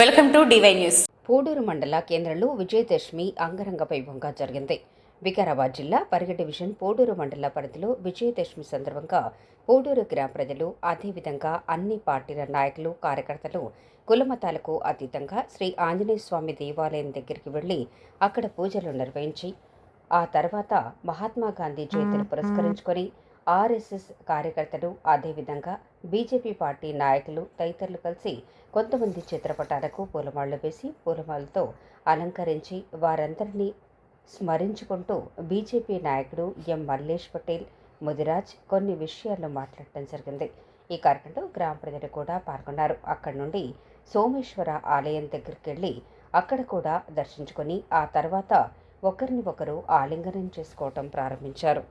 Welcome to D Y news. Pudur మండల కేంద్రంలో విజయదశమి అంగరంగ వైభవంగా జరిగింది. వికారాబాద్ జిల్లా పరిగె డివిజన్ పూడూరు మండల పరిధిలో విజయదశమి సందర్భంగా పూడూరు గ్రామ ప్రజలు అదేవిధంగా అన్ని పార్టీల నాయకులు కార్యకర్తలు కులమతాలకు అతీతంగా శ్రీ ఆంజనేయ స్వామి దేవాలయం దగ్గరికి వెళ్ళి అక్కడ పూజలు నిర్వహించి ఆ తర్వాత మహాత్మా గాంధీ జయంతిని పురస్కరించుకొని ఆర్ఎస్ఎస్ కార్యకర్తలు అదేవిధంగా బీజేపీ పార్టీ నాయకులు తదితరులు కలిసి కొంతమంది చిత్రపటాలకు పూలమాళ్ళు వేసి పూలమాలతో అలంకరించి వారందరినీ స్మరించుకుంటూ బీజేపీ నాయకుడు ఎం మల్లేష్ పటేల్ ముదిరాజ్ కొన్ని విషయాల్లో మాట్లాడటం జరిగింది. ఈ కార్యక్రమంలో గ్రామ ప్రజలు కూడా పాల్గొన్నారు. అక్కడి నుండి సోమేశ్వర ఆలయం దగ్గరికి వెళ్ళి అక్కడ కూడా దర్శించుకొని ఆ తర్వాత ఒకరిని ఒకరు ఆలింగనం చేసుకోవటం ప్రారంభించారు.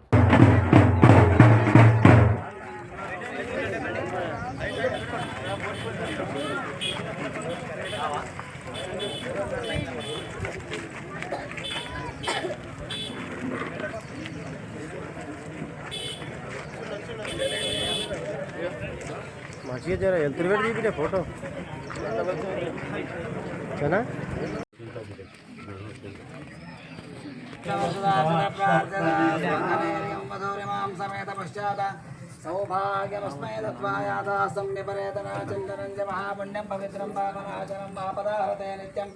మంచిగా జర ఎంత పెట్టి తీపిటే ఫోటో? సరేనా? సౌభాగ్యమస్మై सौभाग्यमस्मै दत्त्वायादासं निपरेतनाचन्दनञ्ज महापुण्यं पवित्रं पापनाशनं पापदाहृते नित्यं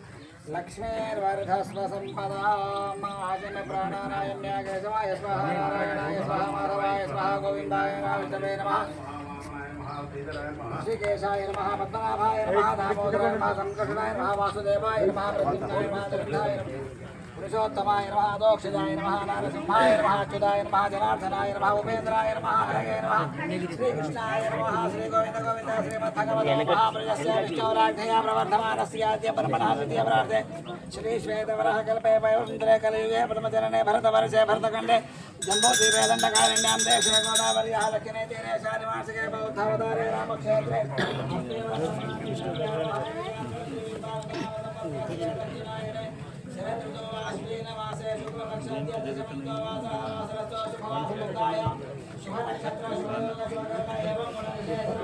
लक्ष्मीर्वर्धस्व सम्पदां महाजन प्राणानायम्या केशवाय स्वाहा नारायणाय स्वाहा माधवाय स्वाहा गोविन्दाय राविष्णवे नमः। ऋषिकेशाय नमः, पद्मनाभाय नमः, दामोदराय नमः संकर्षणाय नमः, वासुदेवाय नमः, प्रद्युम्नाय नमः। పురుషోత్తమాయ నమ దోక్షిదాయ నమ నారసింహాయ నమ అచ్యుతాయ నమ జనార్దనాయ నమ ఉపేంద్రాయ నమ హరయ నమ శ్రీకృష్ణాయ నమ శ్రీ గోవింద గోవింద శ్రీమద్భగవతో మహాప్రజస్య విష్ణురాజ్ఞయా ప్రవర్ధమానస్యాద్య పరమణ ద్వితీయ ప్రార్థే. శ్రీ శ్వేతవరः కల్పే వయోంద్రే కలియుగే ప్రథమచరణే భరతవర్షే భరతఖండే జంబోద్వీపేదండకారణ్యాం దేశే గోదావరి ఆలక్ష్యనే తీరే శాలిమాసికే బౌద్ధావతారే రామక్షేత్రే. శరదృతో అశ్వేన మాసే శుక్లపక్షాద్య దశమంతో వాస వాసరతో శుభవాసరతాయ శుభ నక్షత్ర శుభయోగ శుభకర్మ ఏవం గుణ విశేషం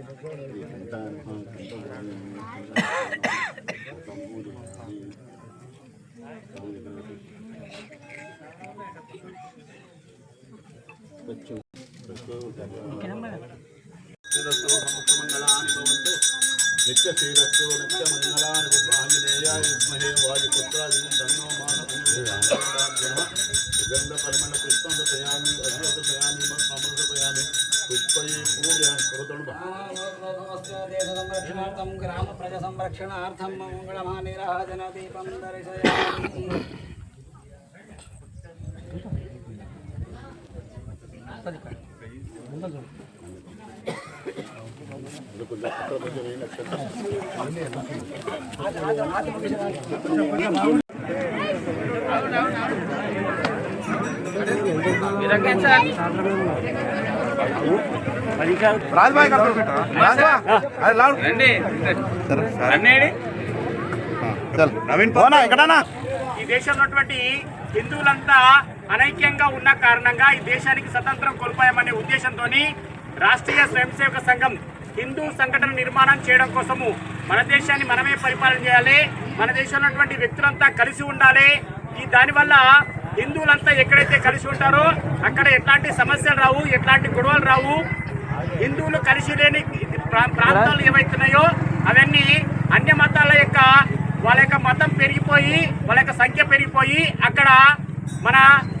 बच्चों नित्यशीरस्तु नित्यमङ्गलानि आञ्जनेयाय विद्महे वायुपुत्रादि तन्नो मानवन्यः सुगन्धपरिमलपुष्पं दयामि अद्वैतयामि मम समर्पयामि पुष्पैपूजस्तुतुण्डं ग्रामप्रजसंरक्षणार्थं मङ्गलमानिराजनदीपं दर्शयामि Kita kencang. ఈ దేశంలో ఉన్నటువంటి హిందువులంతా అనైక్యంగా ఉన్న కారణంగా ఈ దేశానికి స్వతంత్రం కోల్పోయామనే ఉద్దేశంతో రాష్ట్రీయ స్వయం సేవక సంఘం హిందూ సంఘటన నిర్మాణం చేయడం కోసము మన దేశాన్ని మనమే పరిపాలన చేయాలి. మన దేశంలో ఉన్నటువంటి వ్యక్తులంతా కలిసి ఉండాలి. ఈ దానివల్ల హిందువులంతా ఎక్కడైతే కలిసి ఉంటారో అక్కడ ఎట్లాంటి సమస్యలు రావు ఎట్లాంటి గొడవలు రావు హిందువులు కలిసి లేని ప్రా- ప్రాంతాలు ఏవైతున్నాయో అవన్నీ అన్య మతాల యొక్క వాళ్ళ యొక్క మతం పెరిగిపోయి వాళ్ళ యొక్క సంఖ్య పెరిగిపోయి అక్కడ మన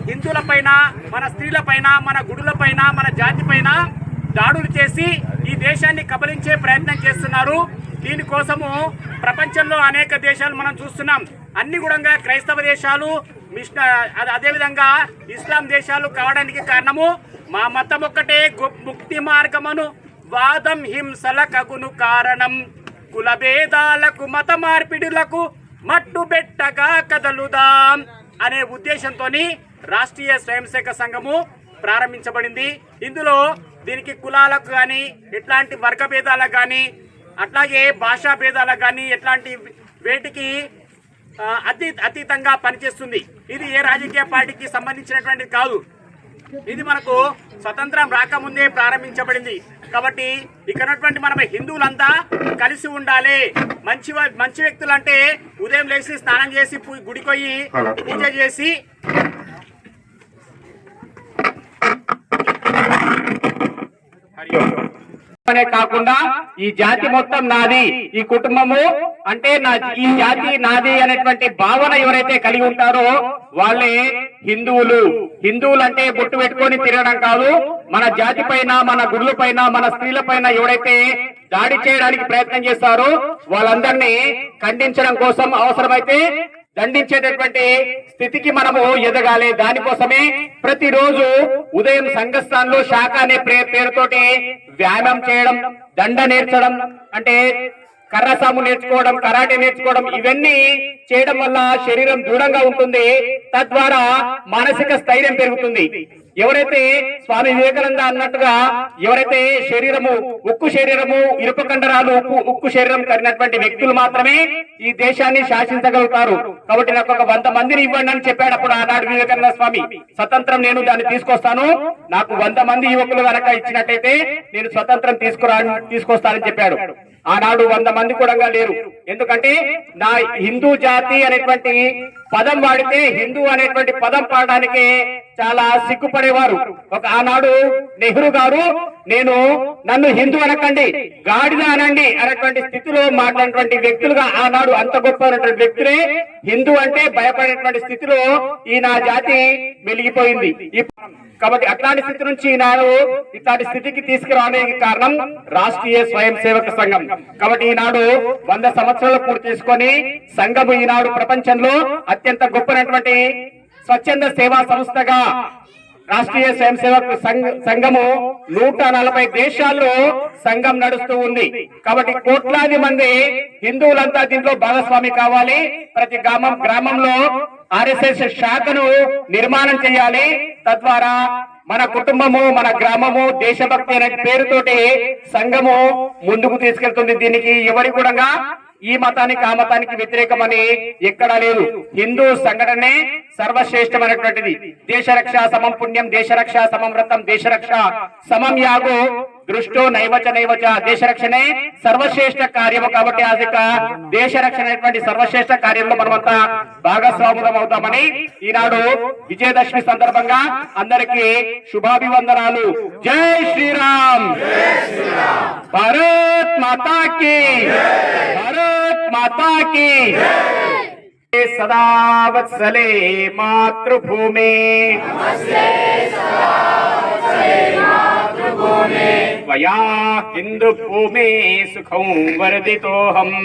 హిందువుల పైన మన స్త్రీల పైన మన గుడుల పైన మన జాతి పైన దాడులు చేసి ఈ దేశాన్ని కబలించే ప్రయత్నం చేస్తున్నారు. దీనికోసము ప్రపంచంలో అనేక దేశాలు మనం చూస్తున్నాం. అన్ని కూడా క్రైస్తవ దేశాలు మిష్న అదే- అదేవిధంగా ఇస్లాం దేశాలు కావడానికి కారణము మా మతం ఒక్కటే ముక్తి మార్గమును వాదం హింసల కగును కారణం కులభేదాలకు మత మార్పిడులకు మట్టుబెట్టగా కదలుదాం అనే ఉద్దేశంతో రాష్ట్రీయ స్వయం సంఘము ప్రారంభించబడింది. ఇందులో దీనికి కులాలకు కానీ ఎట్లాంటి వర్గ భేదాలకు కానీ అట్లాగే భాషా భేదాలకు కానీ ఎట్లాంటి వేటికి అతీ అతీతంగా పనిచేస్తుంది. ఇది ఏ రాజకీయ పార్టీకి సంబంధించినటువంటిది కాదు. ఇది మనకు స్వతంత్రం రాకముందే ప్రారంభించబడింది. కాబట్టి ఇక్కడ ఉన్నటువంటి మనం హిందువులంతా కలిసి ఉండాలి. మంచి మంచి వ్యక్తులు అంటే ఉదయం లేచి స్నానం చేసి గుడికొయ్యి పూజ చేసి హరి. అనే కాకుండా ఈ జాతి మొత్తం నాది ఈ కుటుంబము అంటే నా ఈ జాతి నాది అనేటువంటి భావన ఎవరైతే కలిగి ఉంటారో వాళ్ళే హిందువులు. హిందువులు అంటే బొట్టు పెట్టుకొని తిరగడం కాదు మన జాతి పైన మన గుడుల పైన మన స్త్రీల పైన ఎవరైతే దాడి చేయడానికి ప్రయత్నం చేస్తారో వాళ్ళందరినీ ఖండించడం కోసం అవసరమైతే దండించేటటువంటి స్థితికి మనము ఎదగాలి. దానికోసమే ప్రతిరోజు ఉదయం సంఘస్థాన్లో శాఖ అనే ప్రే- పేరుతోటి వ్యాయామం చేయడం దండ నేర్చడం అంటే కర్రసాము నేర్చుకోవడం కరాటే నేర్చుకోవడం ఇవన్నీ చేయడం వల్ల శరీరం దృఢంగా ఉంటుంది. తద్వారా మానసిక స్థైర్యం పెరుగుతుంది. ఎవరైతే స్వామి వివేకానంద అన్నట్టుగా ఎవరైతే శరీరము ఉక్కు శరీరము ఇరుప కండరాలు ఉక్కు ఉక్కు శరీరం కలిగినటువంటి వ్యక్తులు మాత్రమే ఈ దేశాన్ని శాసించగలుగుతారు. కాబట్టి నాకు ఒక వంద మందిని ఇవ్వండి అని చెప్పాడు అప్పుడు ఆనాడు వివేకానంద స్వామి. స్వతంత్రం నేను దాన్ని తీసుకొస్తాను. నాకు వంద మంది యువకులు కనుక ఇచ్చినట్టయితే నేను స్వతంత్రం తీసుకురా తీసుకొస్తానని చెప్పాడు. ఆనాడు వంద మంది కూడా లేరు. ఎందుకంటే నా హిందూ జాతి అనేటువంటి పదం వాడితే హిందూ అనేటువంటి పదం పాడడానికి చాలా సిగ్గుపడేవారు. ఒక ఆనాడు నెహ్రూ గారు నేను నన్ను హిందూ అనకండి గాడిద అనండి అనేటువంటి స్థితిలో మాట్లాడినటువంటి వ్యక్తులుగా ఆనాడు అంత గొప్ప వ్యక్తులే. హిందూ అంటే భయపడేటువంటి స్థితిలో ఈ నా జాతి వెలిగిపోయింది కాబట్టి అట్లాంటి స్థితి నుంచి ఈనాడు ఇట్లాంటి స్థితికి తీసుకురావడానికి కారణం రాష్ట్రీయ స్వయం సేవక సంఘం. కాబట్టి ఈనాడు వంద సంవత్సరాలు పూర్తి చేసుకొని సంఘం ఈనాడు ప్రపంచంలో అత్యంత గొప్పనటువంటి స్వచ్ఛంద సేవా సంస్థగా రాష్ట్రీయ స్వయం సేవక సంఘ- సంఘము నూట నలభై దేశాల్లో సంఘం నడుస్తూ ఉంది. కాబట్టి కోట్లాది మంది హిందువులంతా దీంట్లో భాగస్వామి కావాలి. ప్రతి గ్రామం గ్రామంలో ఆర్ఎస్ఎస్ శాఖను నిర్మాణం చేయాలి. తద్వారా మన కుటుంబము మన గ్రామము దేశభక్తి అనే పేరుతోటి సంఘము ముందుకు తీసుకెళ్తుంది. దీనికి ఎవరి కూడా ఈ మతానికి ఆ మతానికి వ్యతిరేకమని ఎక్కడా లేదు. హిందూ సంఘటనే సర్వశ్రేష్టమైనటువంటిది. దేశ రక్ష సమం పుణ్యం దేశ రక్ష సమం వ్రతం దేశ రక్ష సమం యాగు దృష్టో నైవచ నైవచ. దేశ రక్షణే సర్వశ్రేష్ట కార్యము కాబట్టి ఆ యొక్క దేశ రక్షణ అనేటువంటి సర్వశ్రేష్ట కార్యంలో మనమంతా భాగస్వాములం అవుతామని ఈనాడు విజయదశమి సందర్భంగా అందరికీ శుభాభివందనాలు. జై శ్రీరామ్. భారత్ మాతా की भारत माता की सदा वत्सले मातृभूमे त्वया हिन्दुभूमे सुखं वर्धितोऽहम्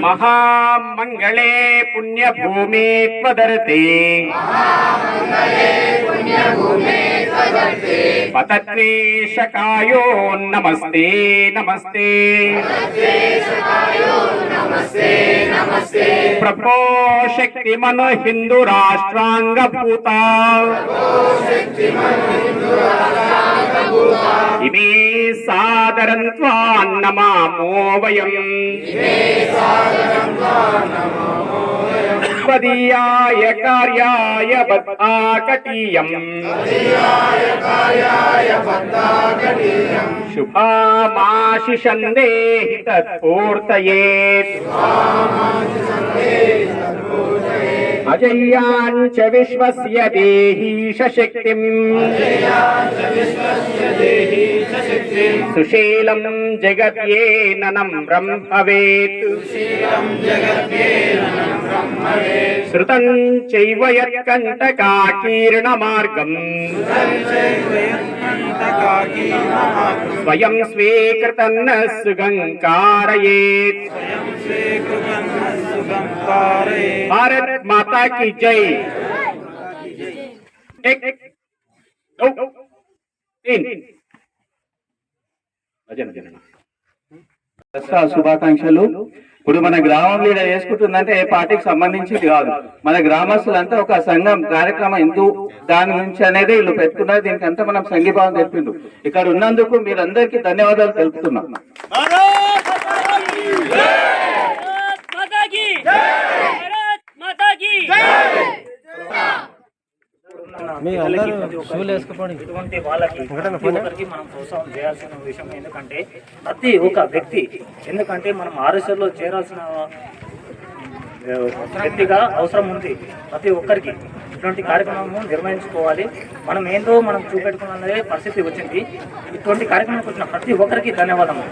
महामङ्गले पुण्यभूमे त्वदर्ते పతత్రేషకాయో నమస్తే నమస్తే. ప్రభో శక్తి మన హిందూ రాష్ట్రాంగ భూత. ఇమే సాదరం త్వా నమామో వయం. తద్వదీయాయ కార్యాయ బద్ధాకటీయం శుభామాశిషందేహి తత్పూర్తయేత్ శుభామాశిషందేహి తత్పూర్తయేత్ अजय्याञ्च विश्वस्य देहीश शक्तिम् सुशीलम् जगत्येनम् ब्रह्म भवेत् श्रुतम् चैव यत्कण्टकाकीर्णमार्गम् स्वयं स्वीकृतं न सुगङ्कारयेत् भारत माता మాతా की जय एक दो तीन భజన జనన దసరా శుభాకాంక్షలు ఇప్పుడు మన గ్రామం లీడ చేసుకుంటుందంటే ఏ పార్టీకి సంబంధించింది కాదు మన గ్రామస్తులంతా ఒక సంఘం కార్యక్రమం ఎందు దాని గురించి అనేది వీళ్ళు పెట్టుకున్నారు దీనికి అంతా మనం సంఘీభావం తెలిపిండు ఇక్కడ ఉన్నందుకు మీరందరికీ ధన్యవాదాలు తెలుపుతున్నాం ఇటువంటి వాళ్ళకి ప్రతి ఒక్కరికి మనం ప్రోత్సాహం చేయాల్సిన విషయం ఎందుకంటే ప్రతి ఒక్క వ్యక్తి ఎందుకంటే మనం ఆర్ఎస్ఎల్లో చేరాల్సిన వ్యక్తిగా అవసరం ఉంది. ప్రతి ఒక్కరికి ఇటువంటి కార్యక్రమం నిర్వహించుకోవాలి. మనం ఏందో మనం చూపెట్టుకునే పరిస్థితి వచ్చింది. ఇటువంటి కార్యక్రమానికి వచ్చిన ప్రతి ఒక్కరికి ధన్యవాదములు.